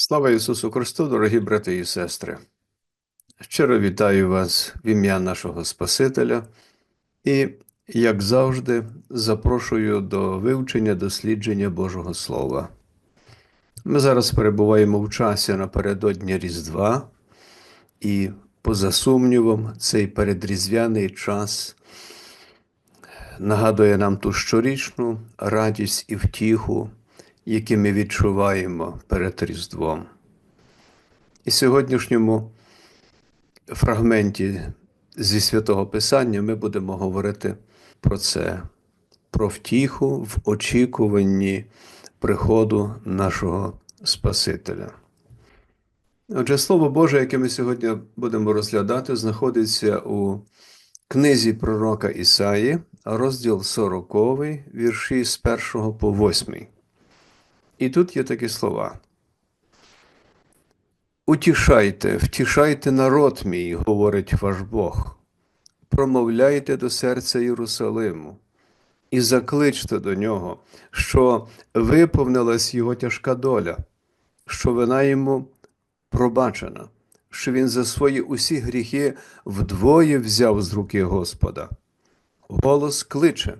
Слава Ісусу Христу, дорогі брати і сестри! Щиро вітаю вас в ім'я нашого Спасителя і, як завжди, запрошую до вивчення дослідження Божого Слова. Ми зараз перебуваємо в часі напередодні Різдва, і, поза сумнівом, цей передріздвяний час нагадує нам ту щорічну радість і втіху, які ми відчуваємо перед Різдвом. І в сьогоднішньому фрагменті зі святого Писання ми будемо говорити про це, про втіху в очікуванні приходу нашого Спасителя. Отже, Слово Боже, яке ми сьогодні будемо розглядати, знаходиться у книзі пророка Ісаї, розділ 40, вірші з 1 по 8. І тут є такі слова. Утішайте, втішайте народ мій, говорить ваш Бог, промовляйте до серця Єрусалиму і закличте до нього, що виповнилась його тяжка доля, що вина йому пробачена, що він за свої усі гріхи вдвоє взяв з руки Господа. Голос кличе: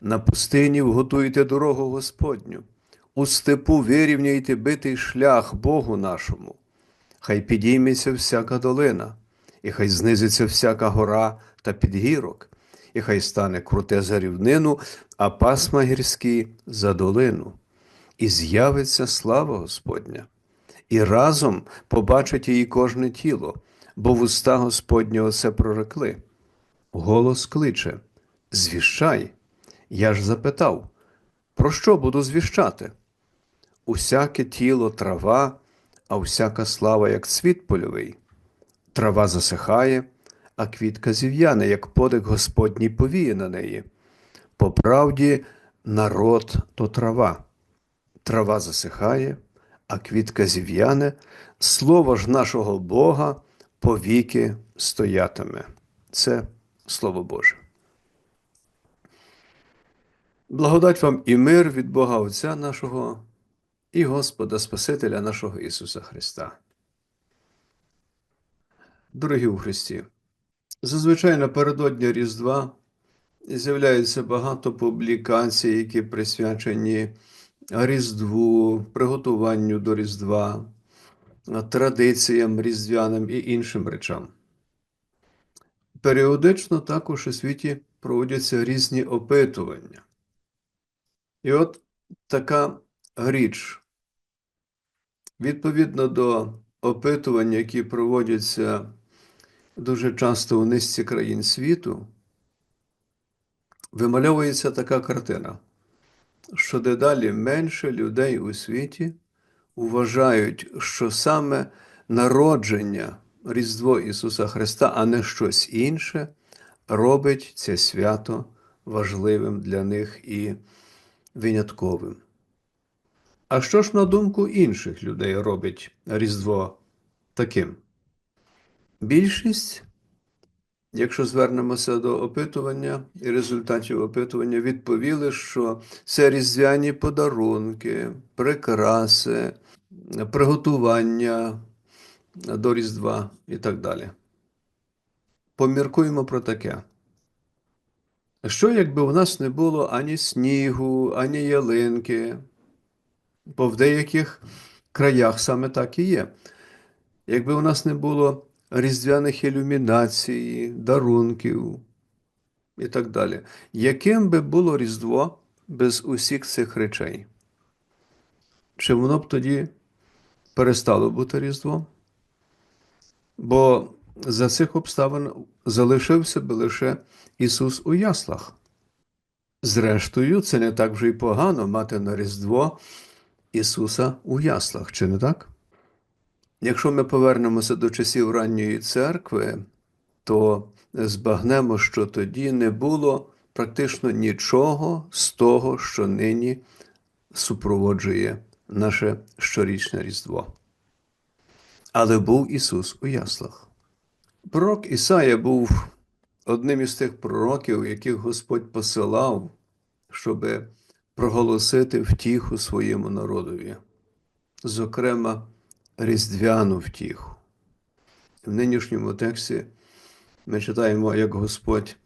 на пустині вготуйте дорогу Господню, у степу вирівняйте битий шлях Богу нашому. Хай підійметься всяка долина, і хай знизиться всяка гора та підгірок, і хай стане круте за рівнину, а пасма гірські за долину, і з'явиться слава Господня, і разом побачить її кожне тіло, бо в уста Господнього все прорекли. Голос кличе: Звіщай. Я ж запитав, про що буду звіщати? Усяке тіло трава а всяка слава, як цвіт польовий. Трава засихає, а квітка зів'яне, як подих Господній повіє на неї. По правді, народ то трава. Трава засихає, а квітка зів'яне, слово ж нашого Бога повіки стоятиме. Це Слово Боже. Благодать вам і мир від Бога Отця нашого і Господа Спасителя нашого Ісуса Христа. Дорогі у Христі, зазвичай напередодні Різдва з'являється багато публікацій, які присвячені Різдву, приготуванню до Різдва, традиціям різдвяним і іншим речам. Періодично також у світі проводяться різні опитування. І от така річ. Відповідно до опитувань, які проводяться дуже часто у низці країн світу, вимальовується така картина, що дедалі менше людей у світі вважають, що саме народження Різдво Ісуса Христа, а не щось інше, робить це свято важливим для них і винятковим. А що ж на думку інших людей робить Різдво таким? Більшість, якщо звернемося до опитування і результатів опитування, відповіли, що це різдвяні подарунки, прикраси, приготування до Різдва і так далі. Поміркуємо про таке. Що, якби у нас не було ані снігу, ані ялинки? Бо в деяких краях саме так і є. Якби у нас не було різдвяних ілюмінацій, дарунків і так далі, яким би було Різдво без усіх цих речей? Чи воно б тоді перестало бути Різдвом? Бо за цих обставин залишився би лише Ісус у яслах. Зрештою, це не так вже й погано мати на Різдво. Ісуса у яслах, чи не так? Якщо ми повернемося до часів ранньої церкви, то збагнемо, що тоді не було практично нічого з того, що нині супроводжує наше щорічне Різдво. Але був Ісус у яслах. Пророк Ісая був одним із тих пророків, яких Господь посилав, щоби проголосити втіху своєму народові. Зокрема, різдвяну втіху. В нинішньому тексті ми читаємо, як Господь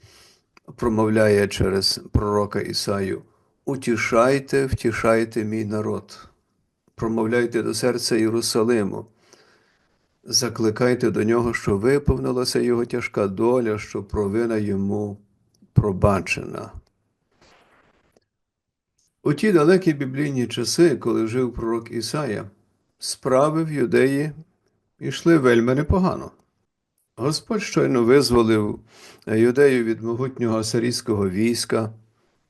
промовляє через пророка Ісаю: Утішайте, втішайте мій народ, промовляйте до серця Єрусалиму, закликайте до нього, що виповнилася його тяжка доля, що провина йому пробачена. У ті далекі біблійні часи, коли жив пророк Ісая, справи в юдеї йшли вельми непогано. Господь щойно визволив юдею від могутнього асирійського війська.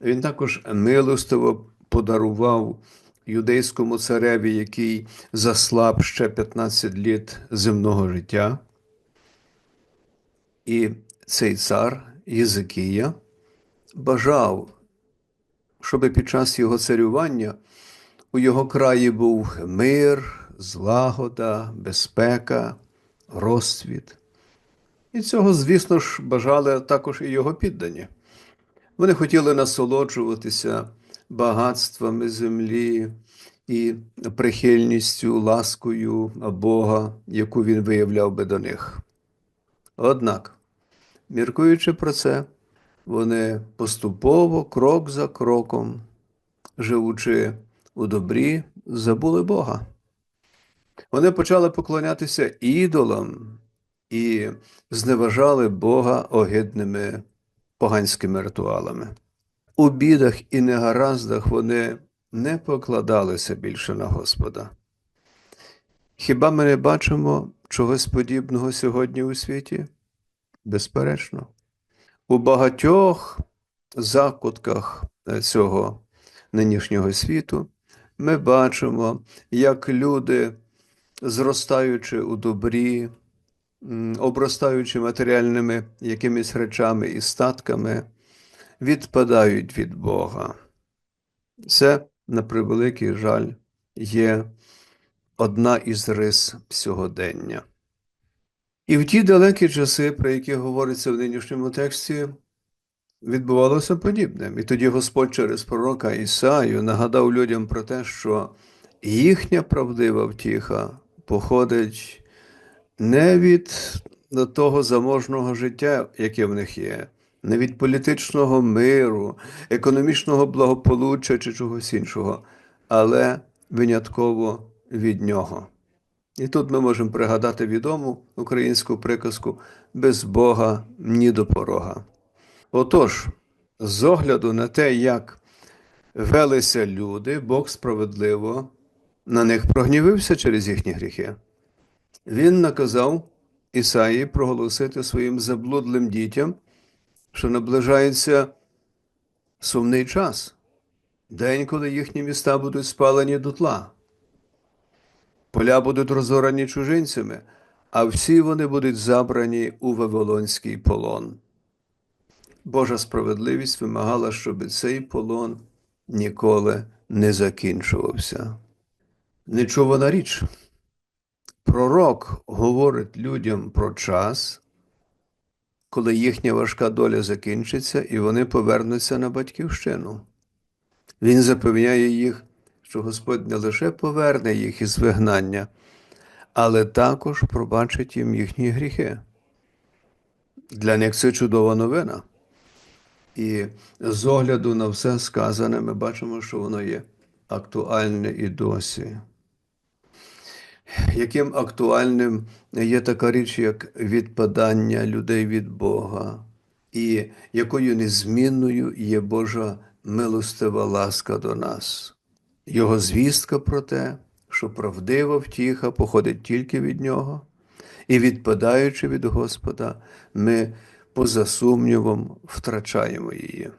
Він також милостиво подарував юдейському цареві, який заслаб ще 15 літ земного життя. І цей цар Єзикія бажав, щоб під час його царювання у його краї був мир, злагода, безпека, розцвіт. І цього, звісно ж, бажали також і його піддані. Вони хотіли насолоджуватися багатствами землі і прихильністю, ласкою Бога, яку він виявляв би до них. Однак, міркуючи про це, вони поступово, крок за кроком, живучи у добрі, забули Бога. Вони почали поклонятися ідолам і зневажали Бога огидними поганськими ритуалами. У бідах і негараздах вони не покладалися більше на Господа. Хіба ми не бачимо чогось подібного сьогодні у світі? Безперечно. У багатьох закутках цього нинішнього світу ми бачимо, як люди, зростаючи у добрі, обростаючи матеріальними якимись речами і статками, відпадають від Бога. Це, на превеликий жаль, є одна із рис сьогодення. І в ті далекі часи, про які говориться в нинішньому тексті, відбувалося подібне. І тоді Господь через пророка Ісаю нагадав людям про те, що їхня правдива втіха походить не від того заможного життя, яке в них є, не від політичного миру, економічного благополуччя чи чогось іншого, але винятково від нього. І тут ми можемо пригадати відому українську приказку без Бога ні до порога. Отож, з огляду на те, як велися люди, Бог справедливо на них прогнівився через їхні гріхи. Він наказав Ісаї проголосити своїм заблудлим дітям, що наближається сумний час, день, коли їхні міста будуть спалені дотла. Поля будуть розорані чужинцями, а всі вони будуть забрані у Вавилонський полон. Божа справедливість вимагала, щоб цей полон ніколи не закінчувався. Нечувана річ. Пророк говорить людям про час, коли їхня важка доля закінчиться, і вони повернуться на батьківщину. Він запевняє їх, що Господь не лише поверне їх із вигнання, але також пробачить їм їхні гріхи. Для них це чудова новина. І з огляду на все сказане, ми бачимо, що воно є актуальне і досі. Яким актуальним є така річ, як відпадання людей від Бога, і якою незмінною є Божа милостива ласка до нас, Його звістка про те, що правдива втіха походить тільки від Нього, і, відпадаючи від Господа, ми поза сумнівом втрачаємо її.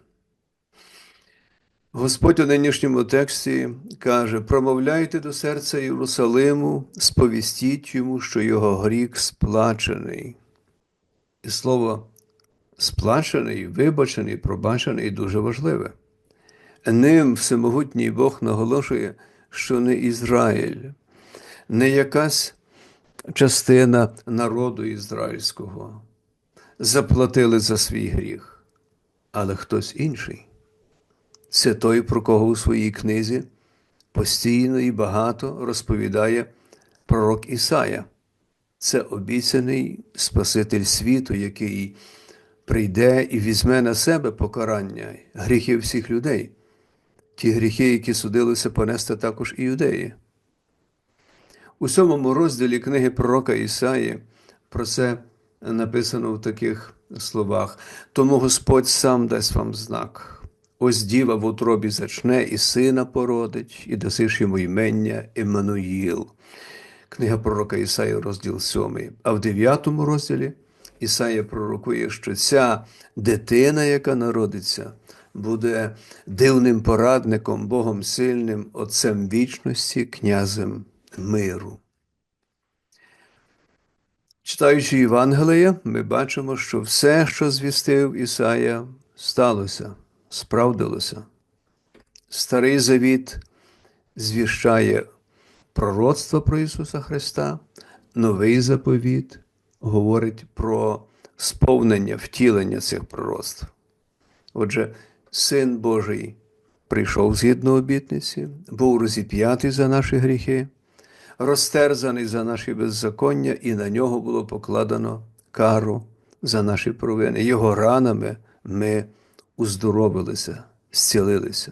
Господь у нинішньому тексті каже: промовляйте до серця Єрусалиму, сповістіть йому, що його грік сплачений. І слово сплачений, вибачений, пробачений дуже важливе. Ним всемогутній Бог наголошує, що не Ізраїль, не якась частина народу ізраїльського заплатили за свій гріх, але хтось інший. Це той, про кого у своїй книзі постійно і багато розповідає пророк Ісая. Це обіцяний Спаситель світу, який прийде і візьме на себе покарання гріхів всіх людей, ті гріхи, які судилися понести також і юдеї. У сьомому розділі книги пророка Ісаї про це написано в таких словах: тому Господь сам дасть вам знак. Ось діва в утробі зачне, і сина породить, і дасиш йому імення Еммануїл. Книга пророка Ісаї, розділ 7. А в 9 розділі Ісая пророкує, що ця дитина, яка народиться, буде дивним порадником, Богом сильним, Отцем вічності, князем миру. Читаючи Євангелія, ми бачимо, що все, що звістив Ісая, сталося, справдилося. Старий Завіт звіщає пророцтво про Ісуса Христа, новий заповіт говорить про сповнення, втілення цих пророцтв. Отже, Син Божий прийшов згідно обітниці, був розіп'ятий за наші гріхи, розтерзаний за наші беззаконня, і на нього було покладено кару за наші провини. Його ранами ми уздоровилися, зцілилися.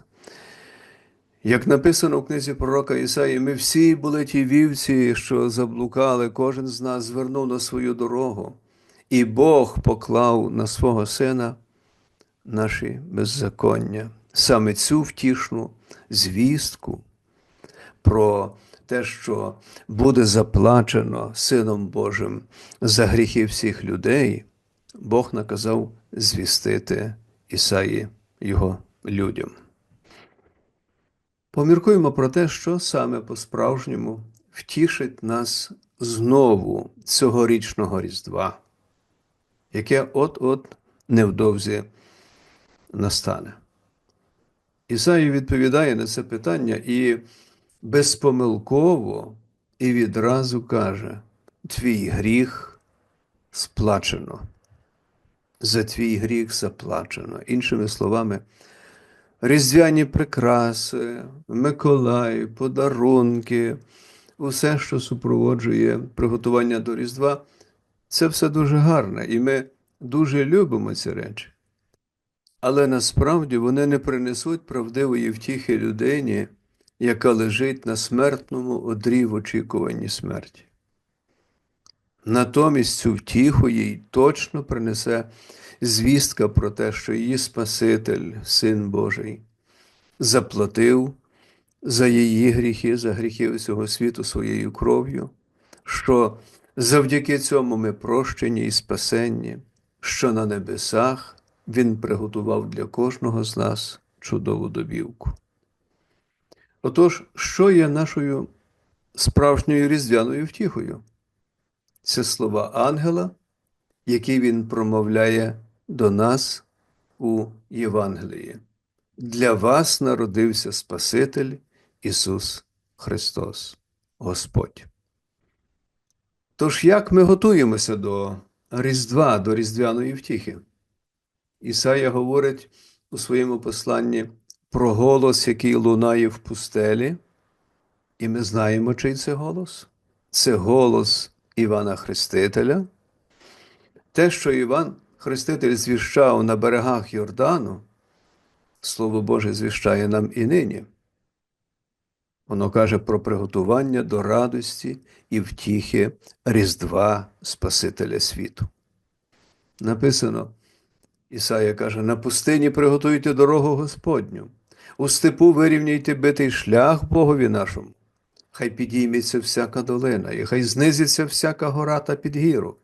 Як написано в книзі пророка Ісаї, ми всі були ті вівці, що заблукали, кожен з нас звернув на свою дорогу, і Бог поклав на свого сина наші беззаконня, саме цю втішну звістку про те, що буде заплачено Сином Божим за гріхи всіх людей, Бог наказав звістити Ісаї його людям. Поміркуємо про те, що саме по-справжньому втішить нас знову цьогорічного Різдва, яке от-от невдовзі настане. Ісаї відповідає на це питання і безпомилково і відразу каже: Твій гріх сплачено. За твій гріх заплачено. Іншими словами, різдвяні прикраси, Миколай, подарунки, усе, що супроводжує приготування до Різдва, це все дуже гарне, і ми дуже любимо ці речі. Але насправді вони не принесуть правдивої втіхи людині, яка лежить на смертному одрі в очікуванні смерті. Натомість цю втіху їй точно принесе звістка про те, що її Спаситель, Син Божий, заплатив за її гріхи, за гріхи усього світу своєю кров'ю, що завдяки цьому ми прощені і спасенні, що на небесах Він приготував для кожного з нас чудову добівку. Отож, що є нашою справжньою різдвяною втіхою? Це слова ангела, які він промовляє до нас у Євангелії. Для вас народився Спаситель Ісус Христос, Господь. Тож, як ми готуємося до Різдва, до Різдвяної втіхи? Ісая говорить у своєму посланні про голос, який лунає в пустелі, і ми знаємо, чий це голос? Це голос Івана Хрестителя. Те, що Іван Хреститель звіщав на берегах Йордану, Слово Боже звіщає нам і нині. Воно каже про приготування до радості і втіхи Різдва Спасителя світу. Написано, Ісая каже: на пустині приготуйте дорогу Господню, у степу вирівняйте битий шлях Богові нашому. Хай підійметься всяка долина, і хай знизиться всяка гора та підгірок,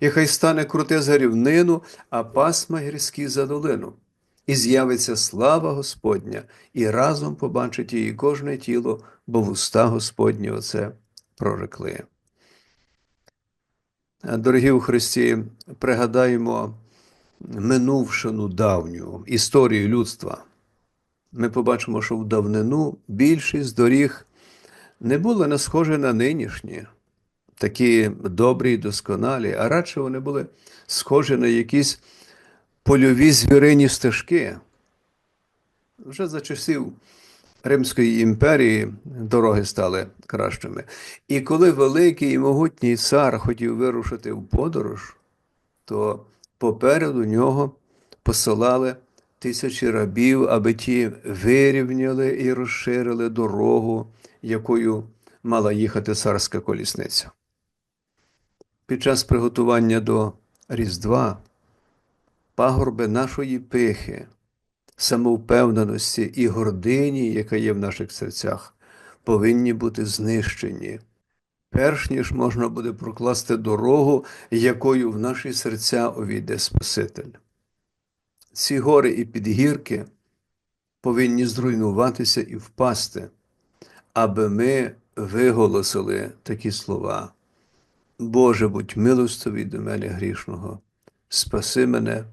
і хай стане круте за рівнину, а пасма гірські за долину. І з'явиться слава Господня, і разом побачить її кожне тіло, бо вуста Господні оце прорекли. Дорогі у Христі, пригадаємо минувшину давню історію людства. Ми побачимо, що в давнину більшість доріг не були не схожі на нинішні, такі добрі і досконалі, а радше вони були схожі на якісь польові звірині стежки. Вже за часів Римської імперії дороги стали кращими. І коли великий і могутній цар хотів вирушити в подорож, то попереду нього посилали тисячі рабів, аби ті вирівняли і розширили дорогу, якою мала їхати царська колісниця. Під час приготування до Різдва пагорби нашої пихи, самовпевненості і гордині, яка є в наших серцях, повинні бути знищені, перш ніж можна буде прокласти дорогу, якою в наші серця увійде Спаситель. Ці гори і підгірки повинні зруйнуватися і впасти, аби ми виголосили такі слова. Боже, будь милостивий до мене грішного, спаси мене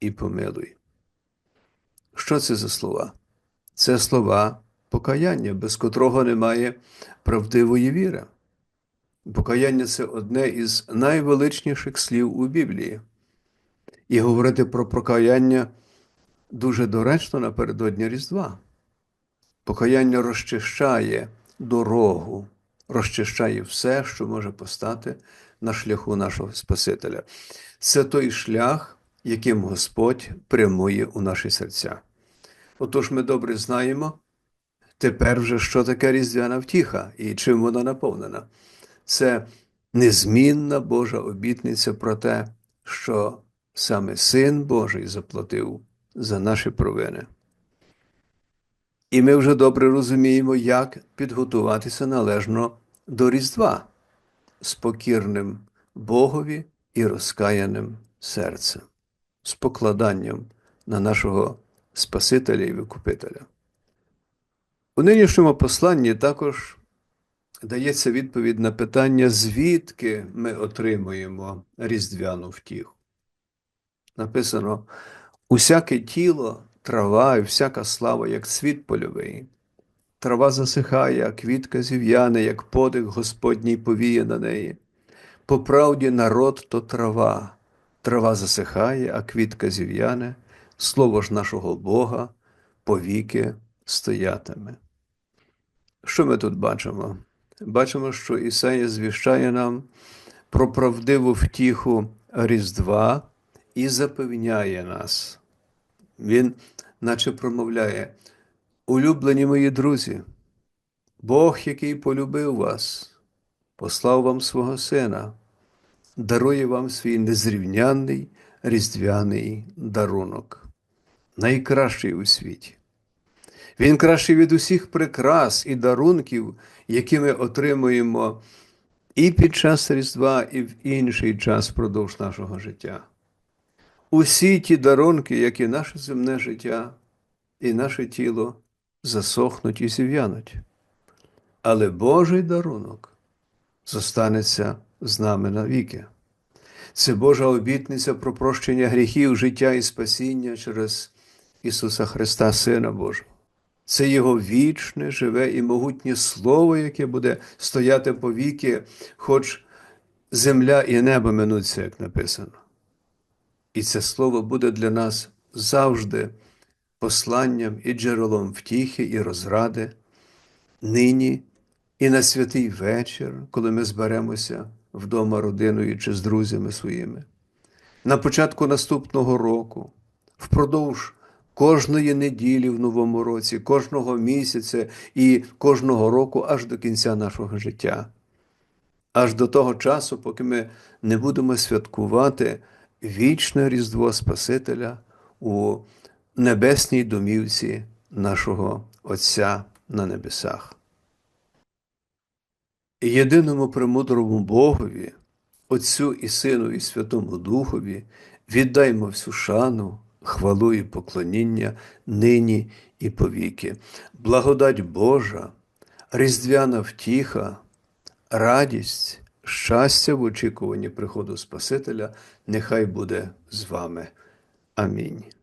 і помилуй. Що це за слова? Це слова покаяння, без котрого немає правдивої віри. Покаяння це одне із найвеличніших слів у Біблії. І говорити про покаяння дуже доречно напередодні Різдва. Покаяння розчищає дорогу, розчищає все, що може постати на шляху нашого Спасителя. Це той шлях, яким Господь прямує у наші серця. Отож, ми добре знаємо тепер вже, що таке різдвяна втіха і чим вона наповнена. Це незмінна Божа обітниця про те, що саме Син Божий заплатив за наші провини. І ми вже добре розуміємо, як підготуватися належно до Різдва з покірним Богові і розкаяним серцем, з покладанням на нашого Спасителя і Викупителя. У нинішньому посланні також дається відповідь на питання, звідки ми отримуємо різдвяну втіху. Написано: усяке тіло, трава і всяка слава, як цвіт польовий. Трава засихає, а квітка зів'яне, як подих Господній повіє на неї. По правді народ то трава, трава засихає, а квітка зів'яне, слово ж нашого Бога повіки стоятиме. Що ми тут бачимо? Бачимо, що Ісая звіщає нам про правдиву втіху Різдва і запевняє нас. Він, наче промовляє, улюблені мої друзі, Бог, який полюбив вас, послав вам свого Сина, дарує вам свій незрівнянний різдвяний дарунок, найкращий у світі. Він кращий від усіх прикрас і дарунків, які ми отримуємо і під час Різдва, і в інший час впродовж нашого життя. Усі ті дарунки, як і наше земне життя, і наше тіло засохнуть і зів'януть. Але Божий дарунок зостанеться з нами навіки. Це Божа обітниця про прощення гріхів, життя і спасіння через Ісуса Христа, Сина Божого. Це Його вічне, живе і могутнє Слово, яке буде стояти по віки, хоч земля і небо минуться, як написано. І це слово буде для нас завжди посланням і джерелом втіхи і розради, нині і на святий вечір, коли ми зберемося вдома родиною чи з друзями своїми. На початку наступного року, впродовж кожної неділі в новому році, кожного місяця і кожного року аж до кінця нашого життя. Аж до того часу, поки ми не будемо святкувати вічне Різдво Спасителя у небесній домівці нашого Отця на небесах. Єдиному премудрому Богові, Отцю і Сину, і Святому Духові віддаймо всю шану, хвалу і поклоніння нині і повіки. Благодать Божа, різдвяна втіха, радість, щастя в очікуванні приходу Спасителя, нехай буде з вами. Амінь.